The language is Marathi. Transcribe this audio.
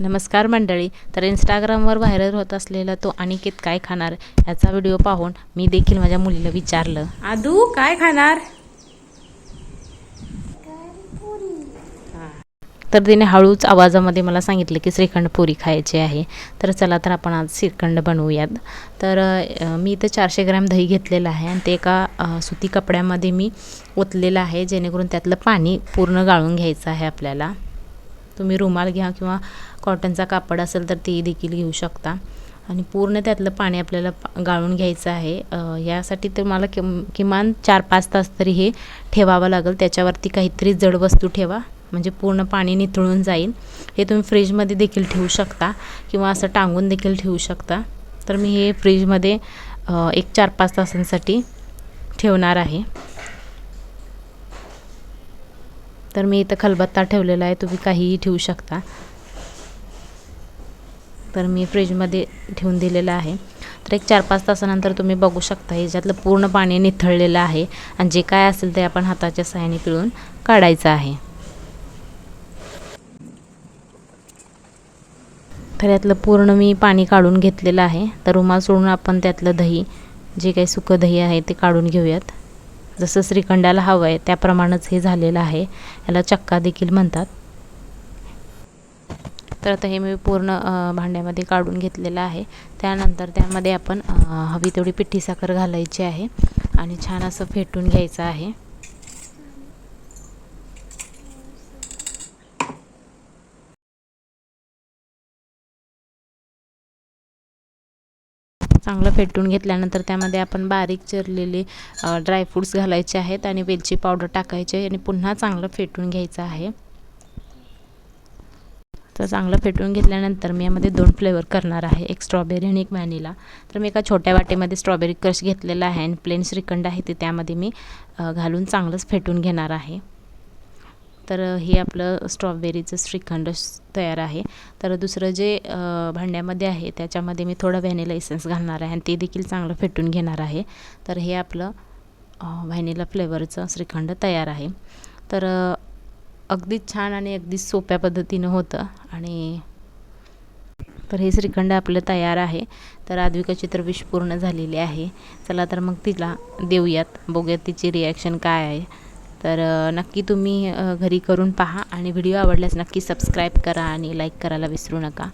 नमस्कार मंडळी. तर इंस्टाग्रामवर व्हायरल होत असलेला तो अनिकेत काय खाणार? याचा व्हिडिओ पाहून मी देखील माझ्या मुलीला विचारलं. आदू काय खाणार? तर तिने हळूच आवाजामध्ये मला सांगितलं की श्रीखंड पुरी खायची आहे. तर चला तर आपण आज श्रीखंड बनवूयात. तर मी इथं चारशे ग्रॅम दही घेतलेलं आहे आणि ते एका सुती कपड्यामध्ये मी ओतलेलं आहे जेणेकरून त्यातलं पाणी पूर्ण गाळून घ्यायचं आहे आपल्याला. तुम्ही रुमाल घ्या किंवा कॉटनचा कापड असेल तर ते देखील घेऊ शकता. आणि पूर्ण त्यातलं पाणी आपल्याला गाळून घ्यायचं आहे. यासाठी तर मला किम किमान चार पाच तास तरी हे ठेवावं लागेल. त्याच्यावरती काहीतरी जड वस्तू ठेवा म्हणजे पूर्ण पाणी निथळून जाईल. हे तुम्ही फ्रीजमध्ये देखील ठेवू शकता किंवा असं टांगून देखील ठेवू शकता. तर मी हे फ्रीजमध्ये एक चार पाच तासांसाठी ठेवणार आहे. तर मी इथं खलबत्ता ठेवलेला आहे तुम्ही काहीही ठेवू शकता. तर मी फ्रीजमध्ये ठेवून दिलेलं आहे. तर एक चार पाच तासानंतर तुम्ही बघू शकता ह्याच्यातलं पूर्ण पाणी निथळलेलं आहे आणि जे काय असेल ते आपण हाताच्या सहाय्याने पिळून काढायचं आहे. तर यातलं पूर्ण मी पाणी काढून घेतलेलं आहे. तर रुमाल सोडून आपण त्यातलं दही जे काही सुकं दही आहे ते काढून घेऊयात. जसं श्रीखंडाला हवं आहे त्याप्रमाणेच हे झालेलं आहे. याला चक्का देखील म्हणतात. तर आता हे मी पूर्ण भांड्यामध्ये काढून घेतलेलं आहे. त्यानंतर त्यामध्ये आपण हवी तेवढी पिठी साखर घालायची आहे. आणि छान असं फेटून घ्यायचं आहे. चांगलं फेटून घेतल्यानंतर त्यामध्ये आपण बारीक चिरलेले ड्रायफ्रूट्स घालायचे आहेत आणि वेलची पावडर टाकायची आणि पुन्हा चांगलं फेटून घ्यायचं आहे. तर चांगलं फेटून घेतल्यानंतर मी यामध्ये दोन फ्लेवर करणार आहे एक स्ट्रॉबेरी आणि एक व्हॅनिला तर मी एका छोट्या वाटीमध्ये स्ट्रॉबेरी क्रश घेतलेला आहे आणि प्लेन श्रीखंड आहे ते त्यामध्ये मी घालून चांगलंच फेटून घेणार आहे. तर हे आपलं स्ट्रॉबेरीचं श्रीखंड तयार आहे. तर दुसरं जे भांड्यामध्ये आहे त्याच्यामध्ये मी थोडं व्हॅनिला इसेन्स घालणार आहे आणि ते देखील चांगलं फेटून घेणार आहे. तर हे आपलं व्हॅनिला फ्लेवरचं श्रीखंड तयार आहे. तर अगदीच छान आणि अगदीच सोप्या पद्धतीनं होतं आणि तर हे श्रीखंड आपलं तयार आहे. तर आद्विकाची तर विश पूर्ण झालेली आहे. चला तर मग तिला देऊयात. बघूयात तिची रिॲक्शन काय आहे. तर नक्की तुम्ही घरी करून पहा आणि व्हिडिओ आवडल्यास नक्की सबस्क्राईब करा आणि लाईक करायला विसरू नका.